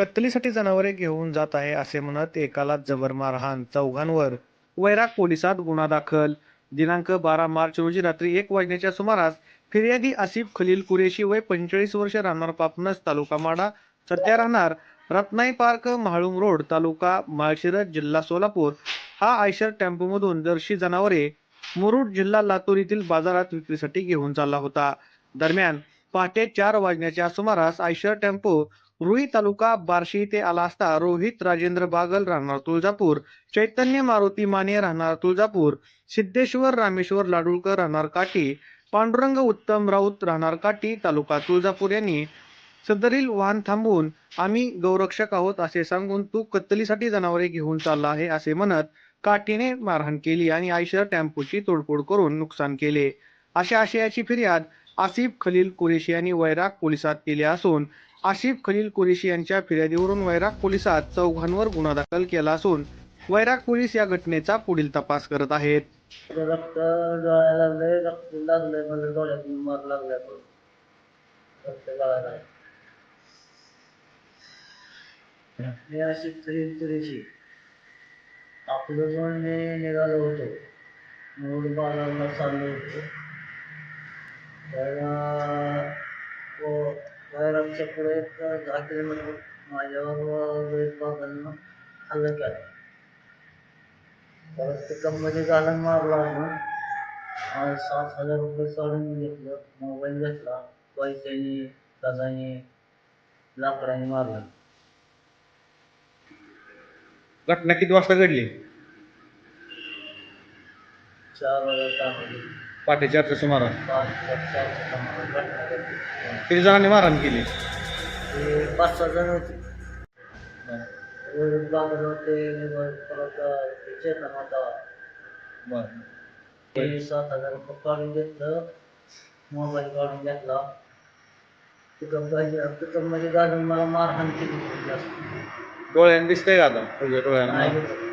कत्तलीसाठी जनावरे घेऊन जात आहे असे म्हणत एकाला जबर मारहाण चौघांवर. वैराग पोलिसात गुन्हा दाखल. दिनांक बारा मार्च रोजी रात्री एक वाजण्याच्या सुमारास फिर्यादी आसिफ खलील कुरेशी वय पंचेचाळीस वर्ष राहणार पापनस तालुका माडा सध्या राहणार रत्नाई पार्क म्हाळुंग रोड तालुका माळशिरस जिल्हा सोलापूर. हा आयशर टेम्पोमधून जर्शी जनावरे मुरुड जिल्हा लातूर येथील बाजारात विक्रीसाठी घेऊन चालला होता. दरम्यान पहाटे चार वाजण्याच्या सुमारास आयशर टेम्पो रुई तालुका बार्शी ते आला असता रोहित राजेंद्र बागल राहणार तुळजापूर चैतन्य मारुती माने राहणार तुळजापूर सिद्धेश्वर रामेश्वर लाडूळकर राहणार काटी पांडुरंग उत्तम राऊत राहणार काटी तालुका तुळजापूर यांनी सदरील वाहन थांबवून आम्ही गौरक्षक आहोत असे सांगून तू कत्तलीसाठी जनावरे घेऊन चालला आहे असे म्हणत काठीने मारहाण केली आणि आयशर टेम्पोची तोडफोड करून नुकसान केले. अशा आशयाची फिर्याद आसिफ खलील कुरेशी यांनी वैराग पोलिसात केली असून आसिफ खलील कुरेशी यांच्या फिर्यादीवरून वैराग पोलिसात चौघांवर गुन्हा दाखल केला असून वैराग पोलीस या घटनेचा पुढील तपास करत आहेत. रक्त डोळ्याला लागले रक्त लागले म्हणजे डोळ्यातून मार लागला तो. रक्त मी अशी आपलं पण निघालो होतो. मूळ बाजारला चाललो होतो. तर वैरागच्या पुढे दहा किलोमीटर माझ्यावर एक बागांना हल्ला केला परत पिकअपमध्ये गाला मारला आज सात हजार रुपये काढून घेतलं. मोबाईल घेतला. पैशाने गजाने लाकडाने मारलं. घटना किती वाजता घडली? चार पाटे चारच्या सुमारास. पाच घटना घडली. किती जणांनी मारहाण केली? ते पाच सहा जण होते. रोहित बाबर होते परत ते चेतन होता ते सात हजार रुपये काढून घेतलं मोबाईल काढून घेतला पिकअप पिकअपमध्ये घालून मला मारहाण केली खूप जास्त डोळ्याने दिसतंय का आता तुझ्या डोळ्यानं नाही